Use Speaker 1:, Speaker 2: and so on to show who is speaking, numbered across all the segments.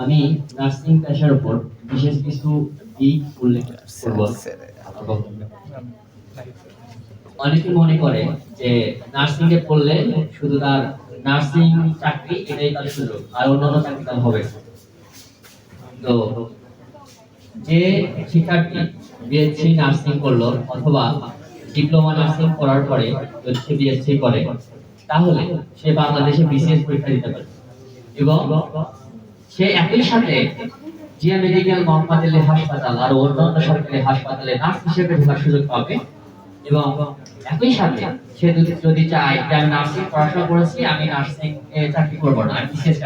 Speaker 1: আমি নার্সিং পেশার উপর বিশেষ কিছু দিক উল্লেখ করব। অনেকে মনে করে যে নার্সিং এ পড়লে শুধু তার নার্সিং চাকরি এটাই তার সুযোগ আর অন্যান্য চাকরি তার হবে। তো যে শিক্ষার্থী বিএসসি নার্সিং করল অথবা ডিপ্লোমা নার্সিং করার পরে যদি সে বিএসসি করে তাহলে সে বাংলাদেশে বিসিএস পরীক্ষা দিতে পারে। এবং সে একই সাথে জিয়া মেডিকেল মোহাম্মদ আলী হাসপাতাল আর অন্যান্য সরকারি হাসপাতালে নার্স হিসেবে ঢোকার সুযোগ পাবে। এবং একই সাথে সে যদি চায় যে আমি নার্সিং পড়াশোনা করেছি, আমি নার্সিং চাকরি করব না, আমি বিসিএস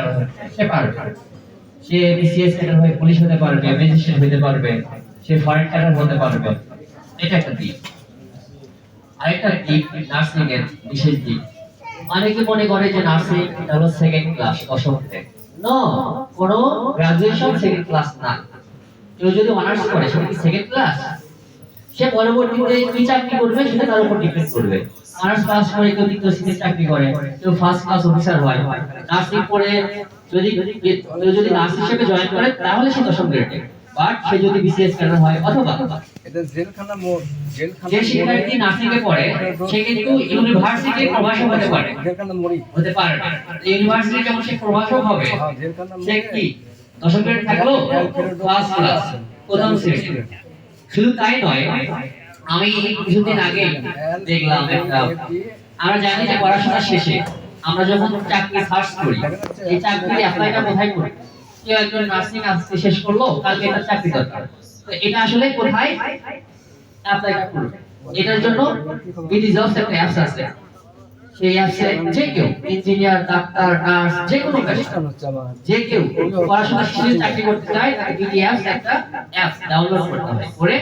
Speaker 1: সে পারবে। সে বিসিএস ক্যাডার হয়ে পুলিশ হতে পারবে, ম্যাজিস্ট্রেট হতে পারবে, সে ফরেন ক্যাডার হতে পারবে। এটা একটা দিক। আরেকটা দিক নার্সিং এর বিশেষ দিক। অনেকে মনে করে যে নার্সিং এটা হলো সেকেন্ড ক্লাস থেকে। নো কোন গ্রাজুয়েশন সেকেন্ড ক্লাস না। কেউ যদি অনার্স করে কি সেকেন্ড ক্লাস সে পরবর্তীতে কি চাকরি করবে, সেটা তার উপর ডিপেন্ড করবে। অনার্স পাস করে কেউ দ্বিতীয় চাকরি করে, কেউ ফার্স্ট ক্লাস অফিসার হয়। নার্সিং পড়ে যদি যদি নার্স হিসেবে জয়েন করে, তাহলে সে দশম গ্রেডে বাট সে যদি বিসিএস ক্যাডার হয় অথবা
Speaker 2: এটা জেলখানা মোড় জেলখানা
Speaker 1: যে শিক্ষার্থী নার্সিং পড়ে সে কিন্তু ইউনিভার্সিটির প্রভাষক হতে পারে।
Speaker 2: জেলখানা মোড়ই
Speaker 1: হতে পারে ইউনিভার্সিটি যখন সে প্রভাষক হবে
Speaker 2: হ্যাঁ জেলখানা
Speaker 1: সে কি? দশম গ্রেড থাকল? ফার্স্ট ক্লাস প্রথম শ্রেণি। শুধু তাই নয় আমি কিছুদিন আগে দেখলাম একটা আমরা জানি যে পড়াশোনা শেষে আমরা যখন চাকরি সার্চ করি এই চাকরি অ্যাপ্লাইটা কোথায় করি? একজন নার্সিং আজকে শেষ করল, কালকে চাকরি দরকার। তো এটা আসলে কোথায়? অ্যাপ্লাইটা করবে এটার জন্য বিডি জবস একটা অ্যাপস আছে। সেই অ্যাপসে যে কেউ ইঞ্জিনিয়ার ডাক্তার নার্স যে কোনো যে কেউ পড়াশোনা চাকরি করতে চায়, তাকে বিডি অ্যাপস একটা ডাউনলোড করতে হবে। করে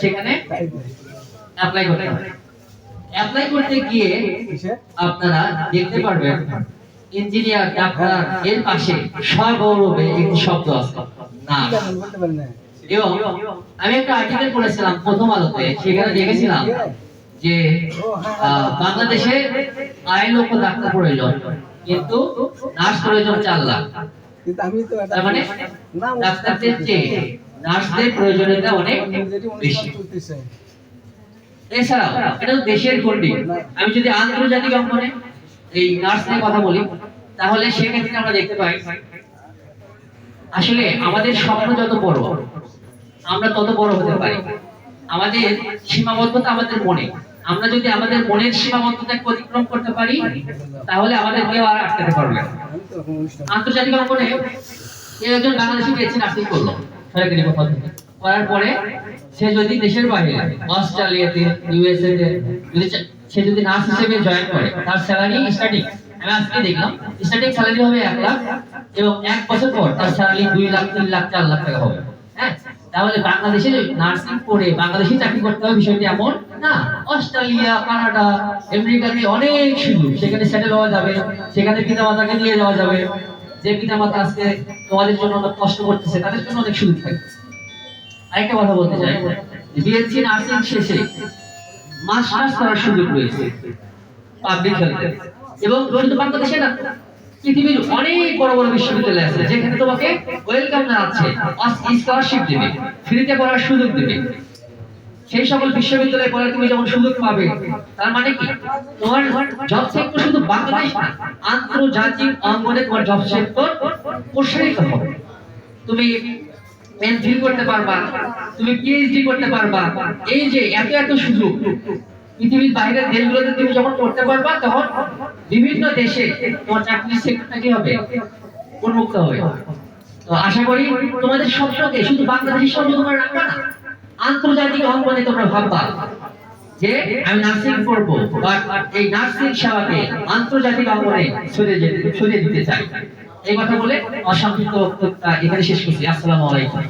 Speaker 1: সেখানে অ্যাপ্লাই করতে হবে। অ্যাপ্লাই করতে গিয়ে আপনারা দেখতে পারবেন ইঞ্জিনিয়ার, ডাক্তার, এর পাশে সগৌরবে একটি শব্দ আছে। না।
Speaker 2: কি জানেন বলতে পারি না
Speaker 1: এবং আমি একটা আর্টিকেল পড়েছিলাম প্রথম আলোতে, সেখানে দেখেছিলাম যে বাংলাদেশে আড়াই লক্ষ ডাক্তার প্রয়োজন কিন্তু নার্স প্রয়োজন চার লাখ। মানে এছাড়াও, এটা দেশের গন্ডি আমি যদি আন্তর্জাতিক অঙ্গনে এই নার্স নিয়ে কথা বলি, তাহলে সেক্ষেত্রে আমরা দেখতে পাই, আসলে আমাদের স্বপ্ন যত বড়, আমরা তত বড় হতে পারি। আমাদের সীমাবদ্ধতা আমাদের মনে। আমরা যদি আমাদের মনের সীমাবদ্ধতা অতিক্রম করতে পারি, তাহলে আমাদের কেউ আর আটকাতে পারবে না। আন্তর্জাতিক অঙ্গনে একজন বাংলাদেশি পেয়েছে নার্সিং করল। সরকারি থেকে করার পরে সে যদি দেশের বাইরে অস্ট্রেলিয়াতে ইউএসএ তে যদি সে যদি নার্স হিসেবে জয়েন করে, তার স্যালারি স্টার্টিং আমি আজকে দেখলাম স্টার্টিং স্যালারি হবে এক লাখ এবং এক বছর পর তার স্যালারি দুই লাখ, তিন লাখ, চার লাখ টাকা হবে। হ্যাঁ? তাহলে বাংলাদেশে নার্সিং করে বাংলাদেশি চাকরি করতে হবে বিষয়টি এমন না। অস্ট্রেলিয়া, কানাডা, আমেরিকাতে অনেক সুযোগ। সেখানে সেটেল হওয়া যাবে, সেখানে পিতা মাতাকে নিয়ে যাওয়া যাবে। যে পিতা মাতা আজকে তোমাদের জন্য অনেক কষ্ট করতেছে, তাদের জন্য অনেক সুযোগ থাকবে। আরেকটা কথা বলতে চাই। বিএসসি নার্সিং শেষে মাস্টার্স করার সুযোগ রয়েছে পাবলিক হেলথে এবং শুধু বাংলাদেশে না, পৃথিবীর অনেক বড় বড় বিশ্ববিদ্যালয় আছে, যেখানে তোমাকে ওয়েলকাম জানাচ্ছে স্কলারশিপ দেবে, ফ্রিতে পড়ার সুযোগ দেবে। সেই সকল বিশ্ববিদ্যালয়ে পড়ার তুমি যখন সুযোগ পাবে, তার মানে কি? তোমার জব সেক্টর শুধু বাংলাদেশ না, আন্তর্জাতিক অঙ্গনে তোমার জব সেক্টর প্রসারিত হবে। তুমি এমফিল করতে পারবা। তুমি পিএইচডি করতে পারবা। এই যে এত এত সুযোগ, পৃথিবীর বাইরের দেশগুলোতে তুমি যখন করতে পারবা, তখন বিভিন্ন দেশে তোমার চাকরির সেক্টরটা কি হবে? উন্মুক্ত হবে। তো আশা করি তোমাদের স্বপ্নকে শুধু বাংলাদেশের স্বপ্ন তোমরা রাখবা না, আন্তর্জাতিক অঙ্গনে তোমরা ভাববা যে আমি নার্সিং করব বাট এই নার্সিং সেবাকে আন্তর্জাতিক অঙ্গনে ছড়িয়ে যেতে ছড়িয়ে দিতে চাই। এই কথা বলে অসংক্ষিপ্ত এখানে শেষ করছি। আসসালামু আলাইকুম।